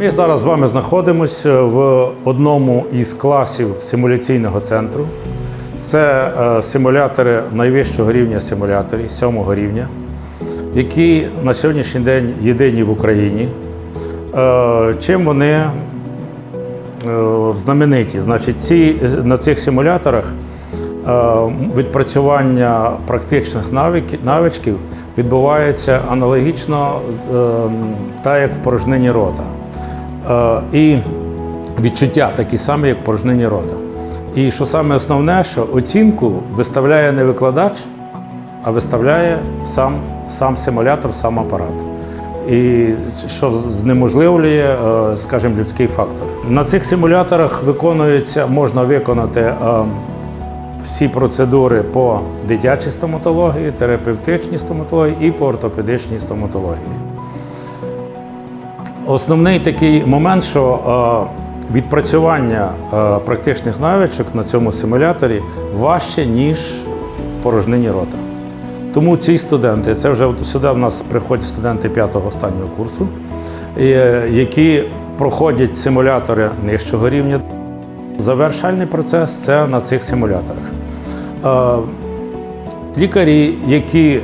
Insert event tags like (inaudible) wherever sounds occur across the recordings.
Ми зараз з вами знаходимося в одному із класів симуляційного центру. Це е, симулятори найвищого рівня симуляторів, сьомого рівня, які на сьогоднішній день єдині в Україні. Е, Чим вони е, знамениті? Значить, ці, на цих симуляторах е, відпрацювання практичних навичків відбувається аналогічно е, так, як в порожнині рота. Е, І відчуття такі самі, як порожнині рота. І що саме основне, що оцінку виставляє не викладач, а виставляє сам, сам симулятор, сам апарат. І що знеможливлює, е, скажімо, людський фактор. На цих симуляторах виконується, можна виконати е, всі процедури по дитячій стоматології, терапевтичній стоматології і по ортопедичній стоматології. Основний такий момент, що е, відпрацювання е, практичних навичок на цьому симуляторі важче, ніж порожнині рота. Тому ці студенти, це вже сюди в нас приходять студенти п'ятого останнього курсу, е, які проходять симулятори нижчого рівня. Завершальний процес це на цих симуляторах. Лікарі, які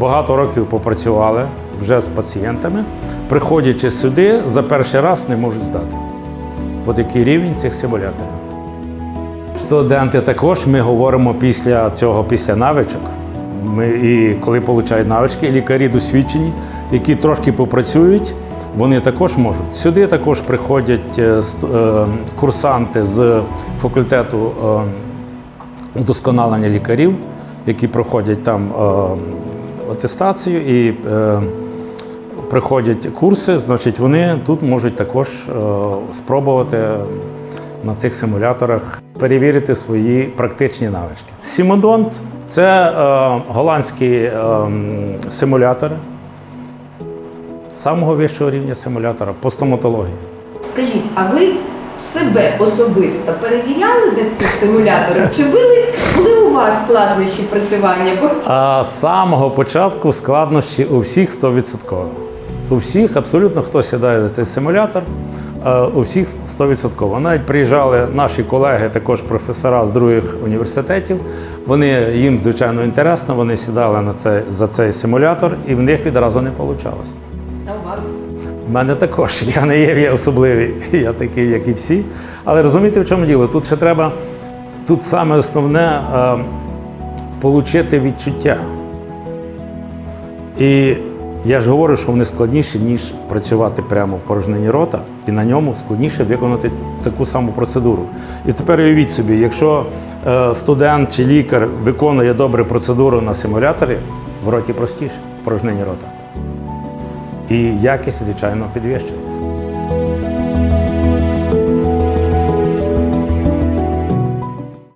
багато років попрацювали вже з пацієнтами, приходячи сюди, за перший раз не можуть здати. От який рівень цих симуляторів. Студенти також ми говоримо після цього, після навичок. Ми, і коли получають навички, лікарі досвідчені, які трошки попрацюють, вони також можуть. Сюди також приходять е, е, курсанти з факультету е, удосконалення лікарів, які проходять там атестацію і приходять курси, значить, вони тут можуть також е, спробувати на цих симуляторах перевірити свої практичні навички. Сімодонт це е, голландські е, симулятори самого вищого рівня симулятора по стоматології. Скажіть, а ви себе особисто перевіряли на цих симуляторах? Чи були, були у вас складнощі працювання? А з самого початку складнощі у всіх 100%. У всіх абсолютно хто сідає за цей симулятор, е, у всіх 100%. Навіть приїжджали наші колеги, також професора з других університетів. Вони їм звичайно інтересно, вони сідали на цей, за цей симулятор, і в них відразу не вийшло. а у вас? У мене також. (laughs) Я не є я особливий, (laughs) я такий, як і всі. Але розумієте, в чому діло? Тут ще треба, тут саме основне е, отримати відчуття. І я ж говорю, що вони складніші, ніж працювати прямо в порожнині рота, і на ньому складніше виконати таку саму процедуру. І тепер уявіть собі, якщо е, студент чи лікар виконує добре процедуру на симуляторі, в роті простіше, в порожнині рота. І якість, звичайно, підвищується.